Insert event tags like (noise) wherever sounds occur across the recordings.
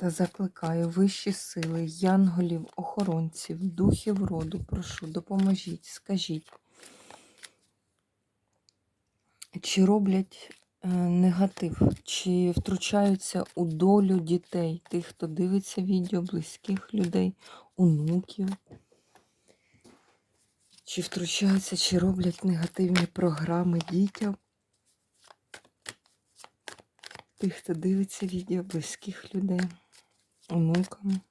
Та закликаю вищі сили, янголів, охоронців, духів роду, прошу, допоможіть, скажіть, чи роблять е, негатив, чи втручаються у долю дітей, тих, хто дивиться відео, близьких людей, онуків, чи втручаються, чи роблять негативні програми дітям, тих, хто дивиться відео, близьких людей онукам.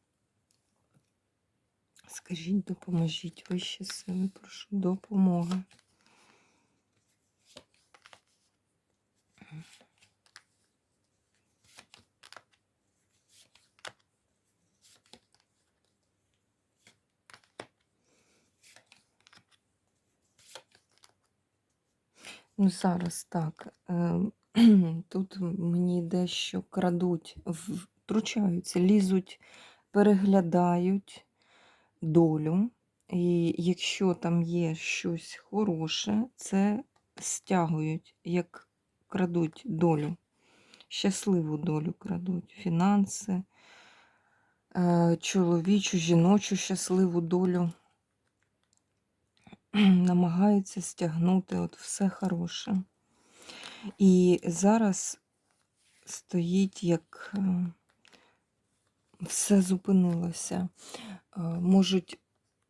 Скажіть, допоможіть вищі сили, прошу допомоги. Ну, зараз так. е, (clears throat) Тут мені дещо крадуть, в- втручаються, лізуть, переглядають долю. І якщо там є щось хороше, це стягують, як крадуть долю. Щасливу долю крадуть, фінанси, е, чоловічу, жіночу щасливу долю. (clears throat) Намагаються стягнути от все хороше. І зараз стоїть як е, все зупинилося. Е, Можуть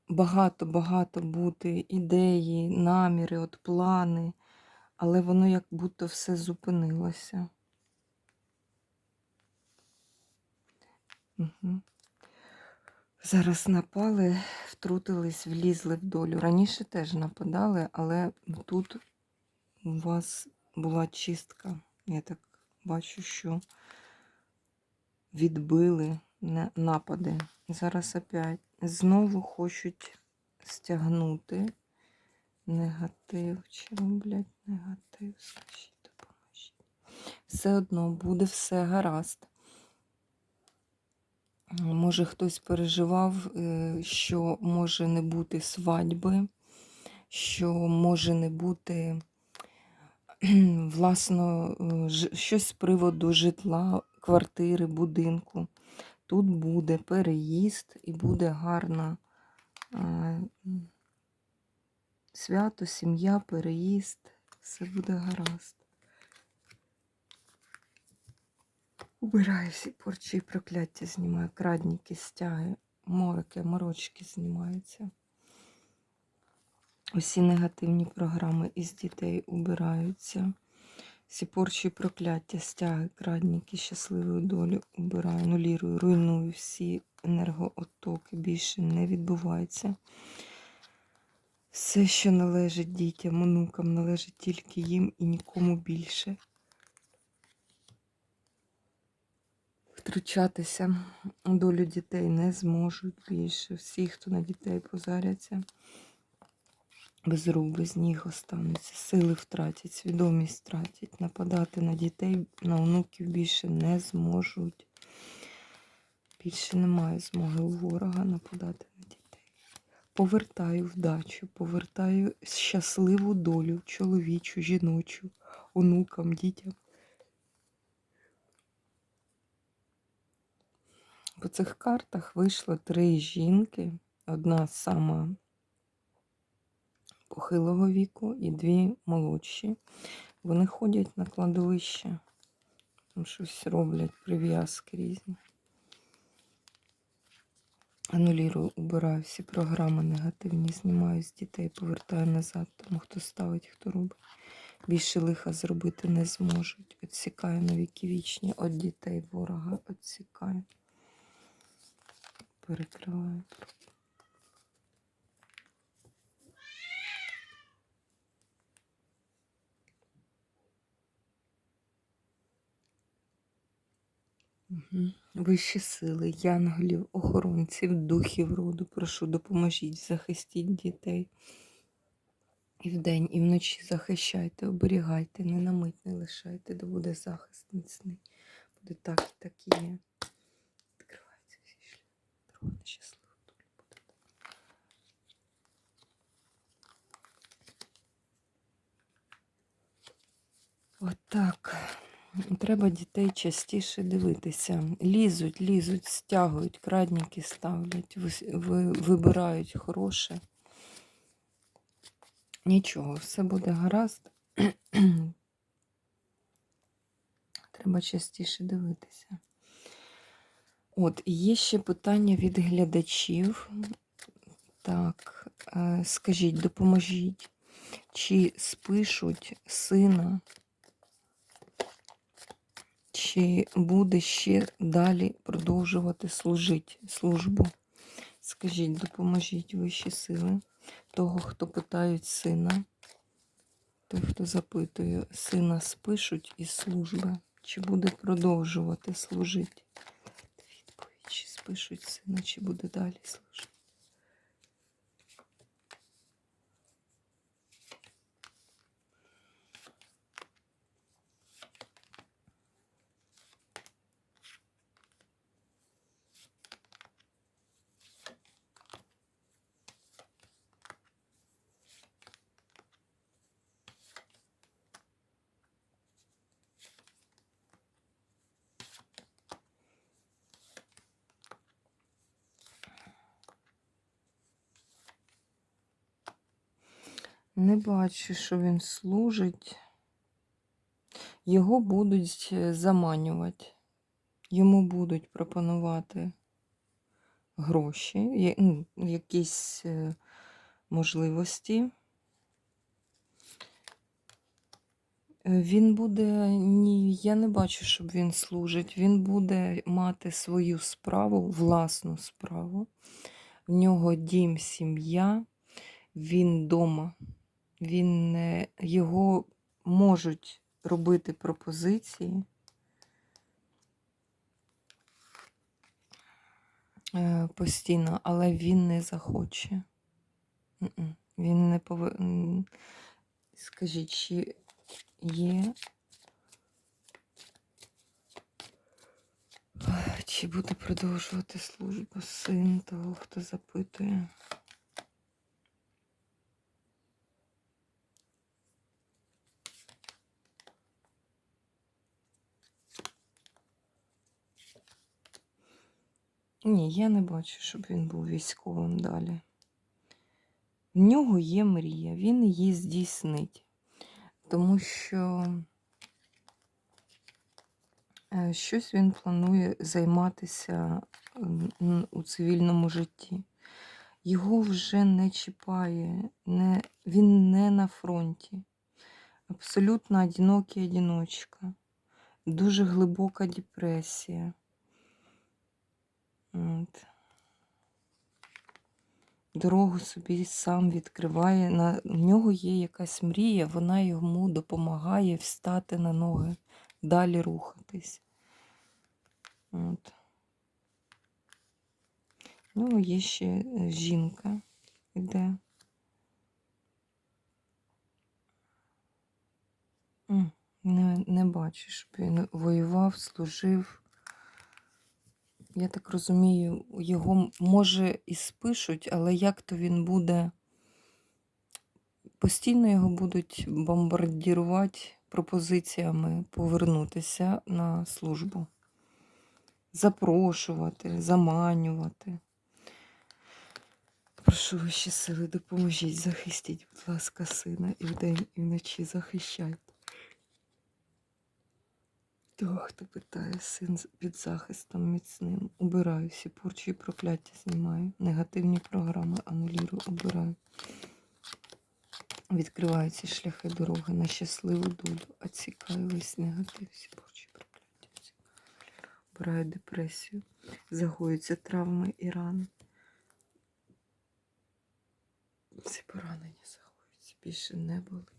багато-багато бути ідеї, наміри, от плани, але воно як будто все зупинилося. Угу. Зараз напали, втрутились, влізли в долю. Раніше теж нападали, але тут у вас була чистка. Я так бачу, що відбили напади. Зараз опять знову хочуть стягнути негатив. Чи роблять негатив? Скажіть, допоможіть. Все одно буде все гаразд. Може, хтось переживав, е, що може не бути свадьби, що може не бути (clears throat) власно е, щось з приводу житла, квартири, будинку. Тут буде переїзд і буде гарна е, свято, сім'я, переїзд. Все буде гаразд. Убираю всі порчі і прокляття, знімаю, крадніки, стяги, мороки, морочки знімаються. Усі негативні програми із дітей убираються. Всі порчі прокляття, стяги, крадніки, щасливу долю убираю, нулірую, руйную всі енергооттоки, більше не відбувається. Все, що належить дітям, онукам, належить тільки їм і нікому більше. Втручатися долю дітей не зможуть більше. Всі, хто на дітей позаряться, без рук, без ніг остануться, сили втратять, свідомість втратять, нападати на дітей, на онуків більше не зможуть. Більше немає змоги у ворога нападати на дітей. Повертаю вдачу, повертаю щасливу долю, чоловічу, жіночу, онукам, дітям. По цих картах вийшло три жінки. Одна сама похилого віку і дві молодші. Вони ходять на кладовище, там щось роблять, прив'язки різні. Анулірую, убираю всі програми негативні, знімаю з дітей, повертаю назад, тому хто ставить, хто робить. Більше лиха зробити не зможуть. Отсікаю на віки вічні від дітей ворога, отсікаю. Перекриваю. Мгм. Вищі сили, янголів, охоронців, духів роду, прошу, допоможіть, захистіть дітей. І вдень, і вночі захищайте, оберігайте, не на мить не лишайте, де буде захист міцний. Буде так і так і є. Відкриваються всі шляхи. Буде. Отак. Треба дітей частіше дивитися. Лізуть, лізуть, стягують, крадніки ставлять, ви- вибирають хороше. Нічого, все буде гаразд. (clears throat) Треба частіше дивитися. От, є ще питання від глядачів. Так, е, скажіть, допоможіть, чи спишуть сина, чи буде ще далі продовжувати служити службу? Скажіть, допоможіть вищі сили того, хто питають сина, той, хто запитує, сина спишуть із служби, чи буде продовжувати служити? Відповідь, чи спишуть сина, чи буде далі служити? Не бачу, що він служить. Його будуть е, заманювати. Йому будуть пропонувати гроші, ну, якісь е, можливості. Е, Він буде, ні, я не бачу, щоб він служить. Він буде мати свою справу, власну справу. В нього дім, сім'я, він вдома. Він, не- його можуть робити пропозиції. е, Постійно, але він не захоче. Він не повинен. Скажіть, чи є. Чи буде продовжувати службу син того, хто запитує? Ні, я не бачу, щоб він був військовим далі. В нього є мрія, він її здійснить. Тому що е, щось він планує займатися у цивільному житті. Його вже не чіпає, не, він не на фронті. Абсолютно одинокий одиночка. Дуже глибока депресія. От. Дорогу собі сам відкриває. На... В нього є якась мрія, вона йому допомагає встати на ноги, далі рухатись. От. Ну, є ще е, жінка іде. Не, не бачу, він воював, служив. Я так розумію, його може і спишуть, але як то він буде постійно його будуть бомбардірувати пропозиціями повернутися на службу, запрошувати, заманювати. Прошу ваші сили, допоможіть, захистіть, будь ласка, сина і вдень, і вночі захищайте. Того, хто питає, син під захистом міцним. Убираю всі порчі і прокляття знімаю. Негативні програми анулірую, убираю. Відкриваються шляхи дороги на щасливу долю. Оцікаю весь негатив, всі порчі і прокляття. всі. Убираю депресію. Загоюються травми і рани. Всі поранення загоюються. Більше не болить.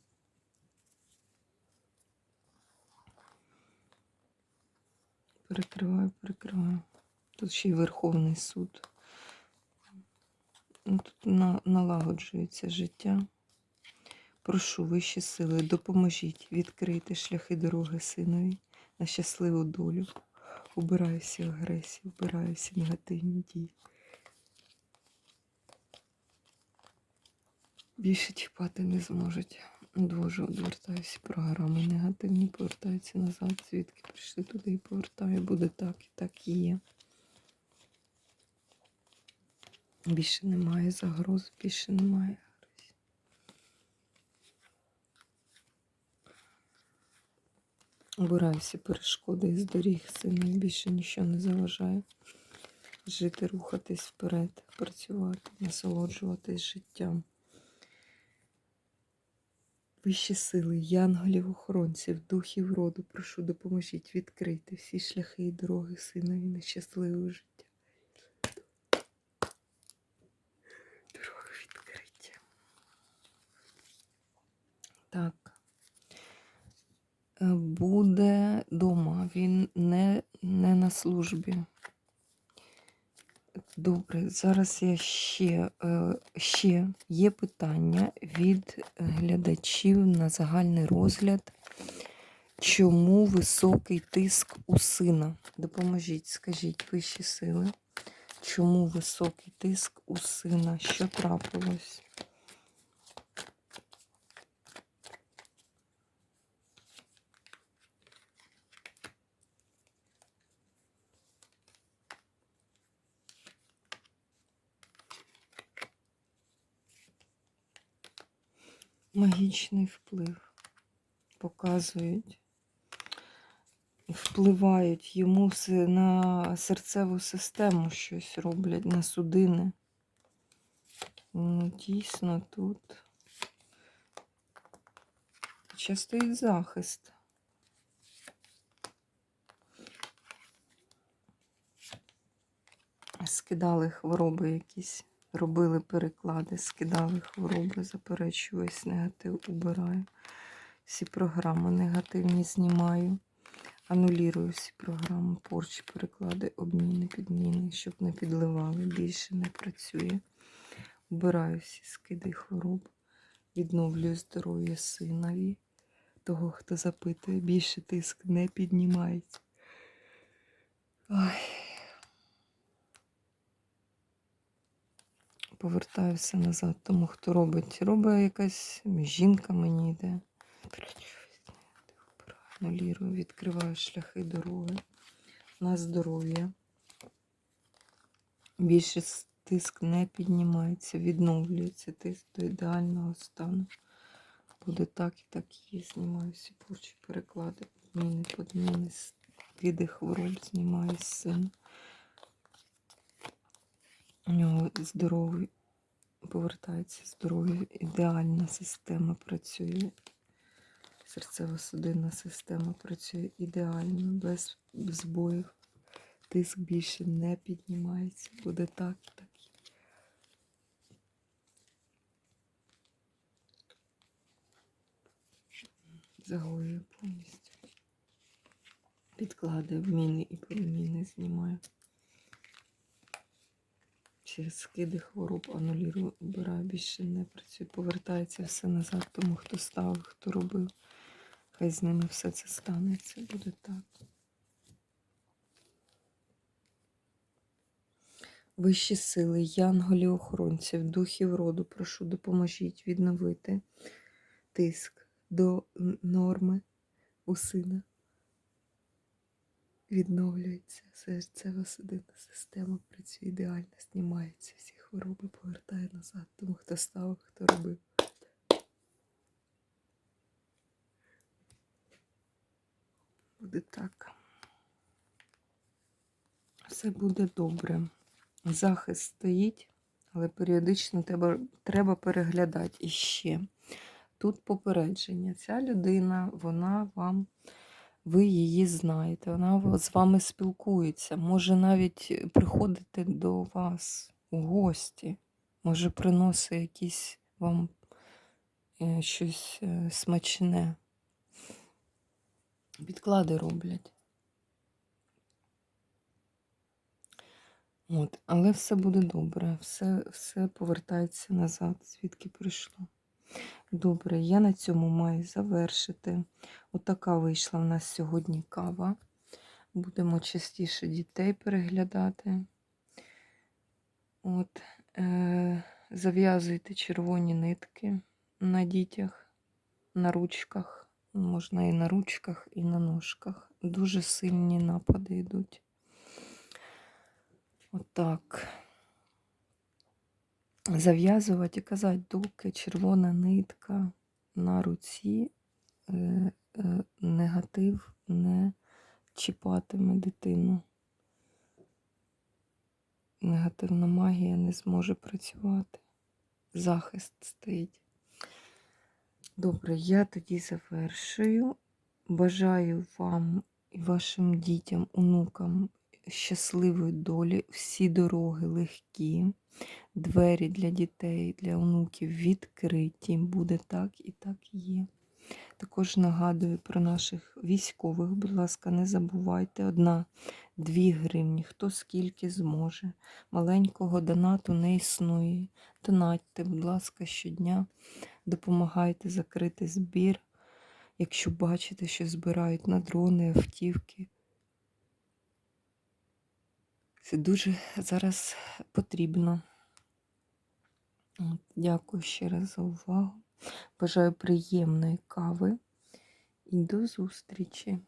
Перекриваю, перекриваю. Тут ще й Верховний суд. Ну, Тут на, налагоджується життя. Прошу вищі сили, допоможіть відкрити шляхи дороги синові на щасливу долю. Убираю всі агресії, убираю всі негативні дії. Більше чіпати не зможуть. Дуже одвертаю програми негативні, повертаються назад, звідки прийшли туди і повертаю. Буде так і так і є. Більше немає загроз, більше немає агресії. Убираю всі перешкоди із доріг сина, більше нічого не заважає. Жити, рухатись вперед, працювати, насолоджуватись життям. Вищі сили, янголів, охоронців, духів роду, прошу, допоможіть відкрити всі шляхи і дороги синові на щасливе життя. Дороги відкриття. Так. Е, Буде дома, він не, не на службі. Добре, зараз я ще, е, ще є питання від глядачів на загальний розгляд. Чому високий тиск у сина? Допоможіть, скажіть вищі сили. Чому високий тиск у сина? Що трапилось? Магічний вплив показують, впливають йому на серцеву систему щось роблять, на судини. Ну, дійсно тут. Ще стоїть захист. Скидали хвороби якісь, робили переклади, скидали хвороби, заперечую весь негатив, убираю. Всі програми негативні знімаю. Анулірую всі програми, порчі, переклади, обміни, підміни, щоб не підливали, більше не працює. Убираю всі скиди хвороб, відновлюю здоров'я синові. Того, хто запитує, більше тиск не піднімається. Ой. Повертаю все назад, тому хто робить. Робить якась жінка мені йде. Анулірую, відкриваю шляхи дороги на здоров'я. Більше тиск не піднімається, відновлюється тиск до ідеального стану. Буде так і так і. Знімаю всі порчі, переклади, обміни, подміни, види хвороб знімаю з сина. У нього здоровий, повертається здоров'я, ідеальна система працює. Серцево-судинна система працює ідеально, без збоїв. Тиск більше не піднімається. Буде так і так. Загоюю повністю. Підклади, обміни і переміни знімаю. Через скиди хвороб анулірую, обираю, більше не працює. Повертається все назад, тому хто ставив, хто робив. Хай з ними все це станеться, буде так. Вищі сили, янголів охоронців, духів роду, прошу, допоможіть відновити тиск до норми у сина. Відновлюється серцева судинна система, працює ідеально, знімається всі хвороби, повертає назад, тому хто ставив, хто робив. Буде так. Все буде добре. Захист стоїть, але періодично треба, треба переглядати іще. Тут попередження. Ця людина, вона вам, ви її знаєте, вона з вами спілкується, може навіть приходити до вас у гості, може приносить якісь вам е, щось е, смачне. Підклади роблять. От, але все буде добре, все, все повертається назад, звідки прийшло. Добре, я на цьому маю завершити. Отака вийшла в нас сьогодні кава. Будемо частіше дітей переглядати. От, е, зав'язуйте червоні нитки на дітях, на ручках. Можна і на ручках, і на ножках. Дуже сильні напади йдуть. Отак. Зав'язувати і казати, доки червона нитка на руці, е, е, негатив не чіпатиме дитину. Негативна магія не зможе працювати. Захист стоїть. Добре, я тоді завершую. Бажаю вам і вашим дітям, онукам щасливої долі, всі дороги легкі, двері для дітей, для онуків відкриті. Буде так і так є. Також нагадую про наших військових, будь ласка, не забувайте. Одна, дві гривні, хто скільки зможе. Маленького донату не існує. Донатьте, будь ласка, щодня. Допомагайте закрити збір, якщо бачите, що збирають на дрони, автівки. Це дуже зараз потрібно. От, Дякую ще раз за увагу. Бажаю приємної кави і до зустрічі!